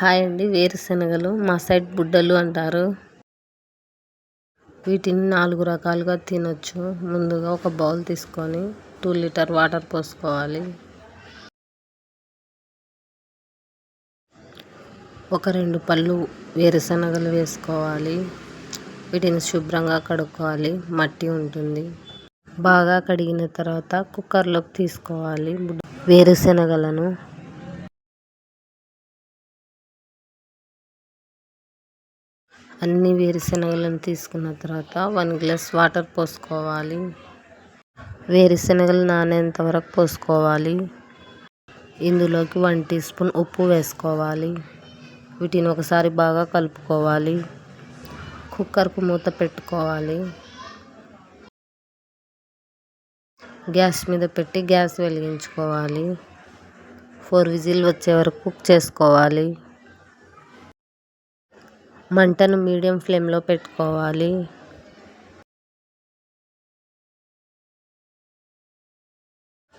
Hi అండి వేరుశనగలు మా సైడ్ బుడ్డలు అంటారు. వీటిని నాలుగు రకాలుగా తినొచ్చు. ముందుగా ఒక బౌల్ తీసుకొని టూ లీటర్ వాటర్ పోసుకోవాలి. ఒక రెండు పళ్ళు వేరుశనగలు వేసుకోవాలి. వీటిని శుభ్రంగా కడుక్కోవాలి. మట్టి ఉంటుంది. బాగా కడిగిన తర్వాత కుక్కర్లోకి తీసుకోవాలి. వేరుశనగలను అన్ని వేరుశనగలను తీసుకున్న తర్వాత వన్ గ్లాస్ వాటర్ పోసుకోవాలి. వేరుశనగలు నానేంత వరకు పోసుకోవాలి. ఇందులోకి వన్ టీ స్పూన్ ఉప్పు వేసుకోవాలి. వీటిని ఒకసారి బాగా కలుపుకోవాలి. కుక్కర్కు మూత పెట్టుకోవాలి. గ్యాస్ మీద పెట్టి గ్యాస్ వెలిగించుకోవాలి. ఫోర్ విజిల్ వచ్చే వరకు కుక్ చేసుకోవాలి. మంటను మీడియం ఫ్లేమ్లో పెట్టుకోవాలి.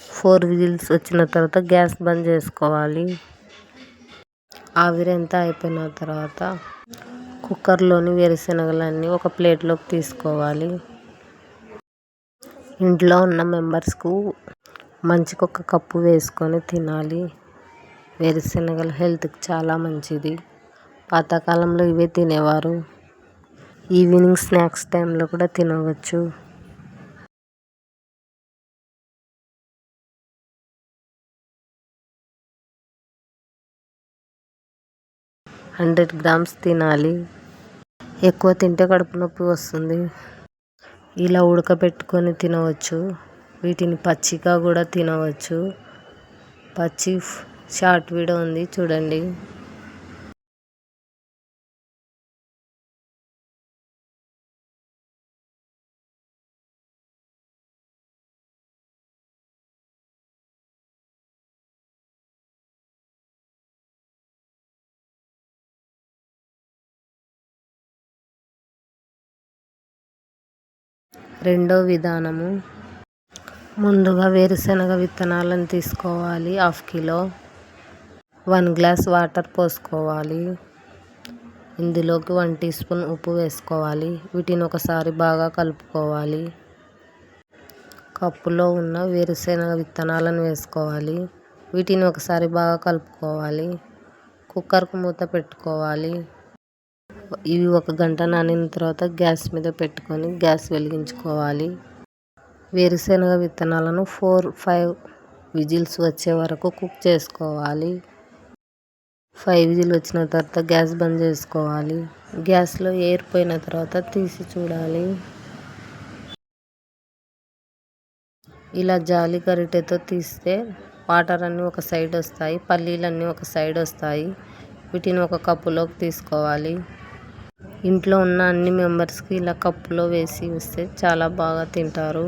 ఫోర్ విజిల్స్ వచ్చిన తర్వాత గ్యాస్ బంద్ చేసుకోవాలి. ఆవిరంతా అయిపోయిన తర్వాత కుక్కర్లోని వేరుశనగలన్నీ ఒక ప్లేట్లోకి తీసుకోవాలి. ఇంట్లో ఉన్న మెంబర్స్కు మంచికి ఒక కప్పు వేసుకొని తినాలి. వేరుశనగలు హెల్త్కి చాలా మంచిది. పాతకాలంలో ఇవే తినేవారు. ఈవినింగ్ స్నాక్స్ టైంలో కూడా తినవచ్చు. హండ్రెడ్ గ్రామ్స్ తినాలి. ఎక్కువ తింటే కడుపు నొప్పి వస్తుంది. ఇలా ఉడకబెట్టుకొని తినవచ్చు. వీటిని పచ్చిగా కూడా తినవచ్చు. పచ్చి షార్ట్ వీడియో ఉంది చూడండి. రెండో విధానము. ముందుగా వేరుశనగ విత్తనాలను తీసుకోవాలి. Half kilo. One glass water పోసుకోవాలి. ఇందులోకి వన్ టీ స్పూన్ ఉప్పు వేసుకోవాలి. వీటిని ఒకసారి బాగా కలుపుకోవాలి. కప్పులో ఉన్న వేరుశనగ విత్తనాలను వేసుకోవాలి. వీటిని ఒకసారి బాగా కలుపుకోవాలి. కుక్కర్కు మూత పెట్టుకోవాలి. ఇవి ఒక గంట నానిన తర్వాత గ్యాస్ మీద పెట్టుకొని గ్యాస్ వెలిగించుకోవాలి. వేరుశనగ విత్తనాలను ఫోర్ ఫైవ్ విజిల్స్ వచ్చే వరకు కుక్ చేసుకోవాలి. ఫైవ్ విజిల్ వచ్చిన తర్వాత గ్యాస్ బంద్ చేసుకోవాలి. గ్యాస్లో ఎయిర్ పోయిన తర్వాత తీసి చూడాలి. ఇలా జాలి గరిటెతో తీస్తే వాటర్ అన్నీ ఒక సైడ్ వస్తాయి పల్లీలన్నీ ఒక సైడ్ వస్తాయి. వీటిని ఒక కప్పులోకి తీసుకోవాలి. ఇంట్లో ఉన్న అన్ని మెంబర్స్కి ఇలా కప్పులో వేసి ఇస్తే చాలా బాగా తింటారు.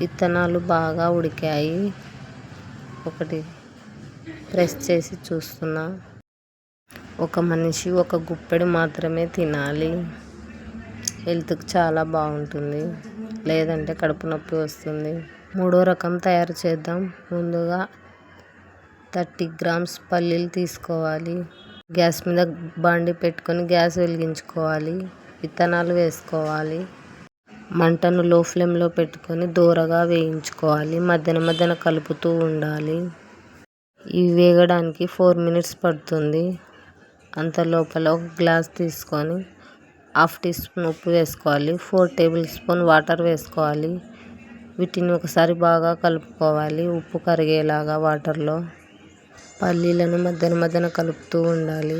విత్తనాలు బాగా ఉడికాయి. ఒకటి ప్రెస్ చేసి చూస్తున్నా. ఒక మనిషి ఒక గుప్పెడు మాత్రమే తినాలి. హెల్త్కి చాలా బాగుంటుంది. లేదంటే కడుపు నొప్పి వస్తుంది. మూడో రకం తయారు చేద్దాం. ముందుగా థర్టీ గ్రామ్స్ పల్లీలు తీసుకోవాలి. గ్యాస్ మీద బండి పెట్టుకొని గ్యాస్ వెలిగించుకోవాలి. విత్తనాలు వేసుకోవాలి. మంటను లో ఫ్లేమ్లో పెట్టుకొని దూరగా వేయించుకోవాలి. మధ్యన మధ్యన కలుపుతూ ఉండాలి. ఇవి వేగడానికి ఫోర్ మినిట్స్ పడుతుంది. అంత లోపల ఒక గ్లాస్ తీసుకొని హాఫ్ టీ స్పూన్ ఉప్పు వేసుకోవాలి. ఫోర్ టేబుల్ స్పూన్ వాటర్ వేసుకోవాలి. వీటిని ఒకసారి బాగా కలుపుకోవాలి. ఉప్పు కరిగేలాగా వాటర్లో. పల్లీలను మధ్యన మధ్యన కలుపుతూ ఉండాలి.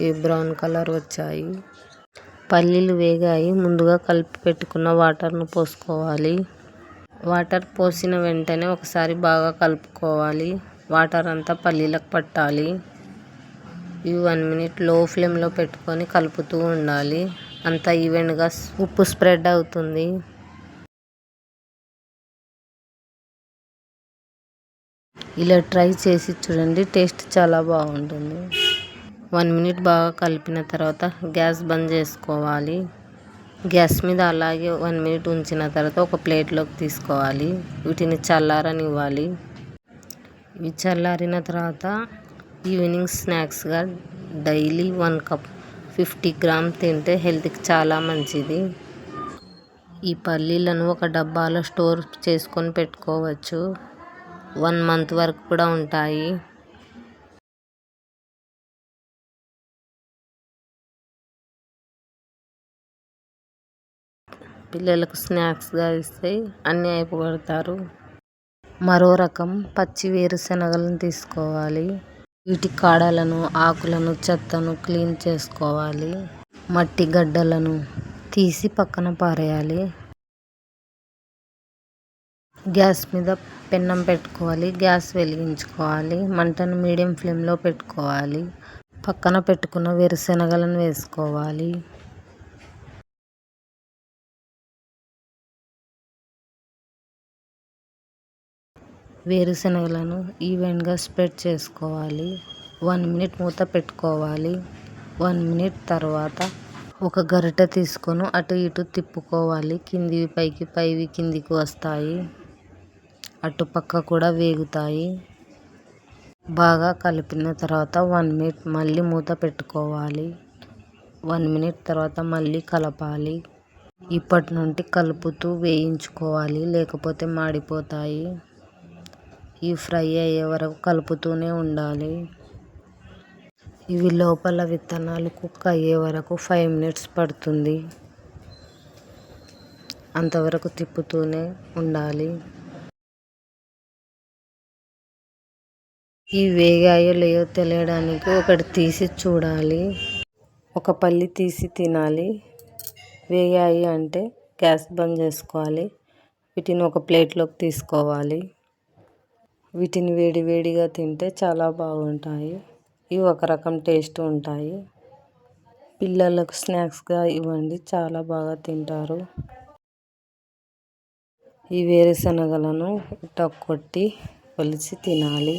ఇవి బ్రౌన్ కలర్ వచ్చాయి. పల్లీలు వేగాయి. ముందుగా కలిపి పెట్టుకున్న వాటర్ను పోసుకోవాలి. వాటర్ పోసిన వెంటనే ఒకసారి బాగా కలుపుకోవాలి. వాటర్ అంతా పల్లీలకు పట్టాలి. ఇవి వన్ మినిట్లో ఫ్లేమ్లో పెట్టుకొని కలుపుతూ ఉండాలి. అంతా ఈవెన్గా ఉప్పు స్ప్రెడ్ అవుతుంది. ఇలా ట్రై చేసి చూడండి టేస్ట్ చాలా బాగుంటుంది. వన్ మినిట్ బాగా కలిపిన తర్వాత గ్యాస్ బంద్ చేసుకోవాలి. గ్యాస్ మీద అలాగే వన్ మినిట్ ఉంచిన తర్వాత ఒక ప్లేట్లోకి తీసుకోవాలి. వీటిని చల్లారనివ్వాలి. ఇవి చల్లారిన తర్వాత evening స్నాక్స్గా daily one cup fifty gram తింటే హెల్త్కి చాలా మంచిది. ఈ పల్లీలను ఒక డబ్బాలో స్టోర్ చేసుకొని పెట్టుకోవచ్చు. వన్ మంత్ వరకు కూడా ఉంటాయి. పిల్లలకు స్నాక్స్గా ఇస్తే అన్నీ అయిపోగడతారు. మరో రకం పచ్చి వేరుశనగలను తీసుకోవాలి. వీటి కాడలను ఆకులను చెత్తను క్లీన్ చేసుకోవాలి. మట్టి గడ్డలను తీసి పక్కన పారేయాలి. గ్యాస్ మీద పెన్నం పెట్టుకోవాలి గ్యాస్ వెలిగించుకోవాలి మంటను మీడియం ఫ్లేమ్లో పెట్టుకోవాలి పక్కన పెట్టుకున్న వేరుశనగలను వేసుకోవాలి. వేరుశనగలను ఈవెంట్గా స్ప్రెడ్ చేసుకోవాలి. వన్ మినిట్ మూత పెట్టుకోవాలి. వన్ మినిట్ తర్వాత ఒక గరిటె తీసుకొని అటు ఇటు తిప్పుకోవాలి. కిందివి పైకి పైవి కిందికి వస్తాయి. అటుపక్క కూడా వేగుతాయి. బాగా కలిపిన తర్వాత వన్ మినిట్ మళ్ళీ మూత పెట్టుకోవాలి. వన్ మినిట్ తర్వాత మళ్ళీ కలపాలి. ఇప్పటి నుండి కలుపుతూ వేయించుకోవాలి. లేకపోతే మాడిపోతాయి. ఈ ఫ్రై అయ్యే వరకు కలుపుతూనే ఉండాలి. ఇవి లోపల విత్తనాలు కుక్ అయ్యే వరకు ఫైవ్ మినిట్స్ పడుతుంది. అంతవరకు తిప్పుతూనే ఉండాలి. ఈ వేగాయో లేవో తెలియడానికి ఒకటి తీసి చూడాలి. ఒక పల్లి తీసి తినాలి. వేగాయి అంటే గ్యాస్ బంద్ చేసుకోవాలి. వీటిని ఒక ప్లేట్లోకి తీసుకోవాలి. వీటిని వేడివేడిగా తింటే చాలా బాగుంటాయి. ఇవి ఒక రకం టేస్ట్ ఉంటాయి. పిల్లలకు స్నాక్స్గా ఇవ్వండి చాలా బాగా తింటారు. ఈ వేరుశనగలను ఇట్ట కొట్టి ఒలిచి తినాలి.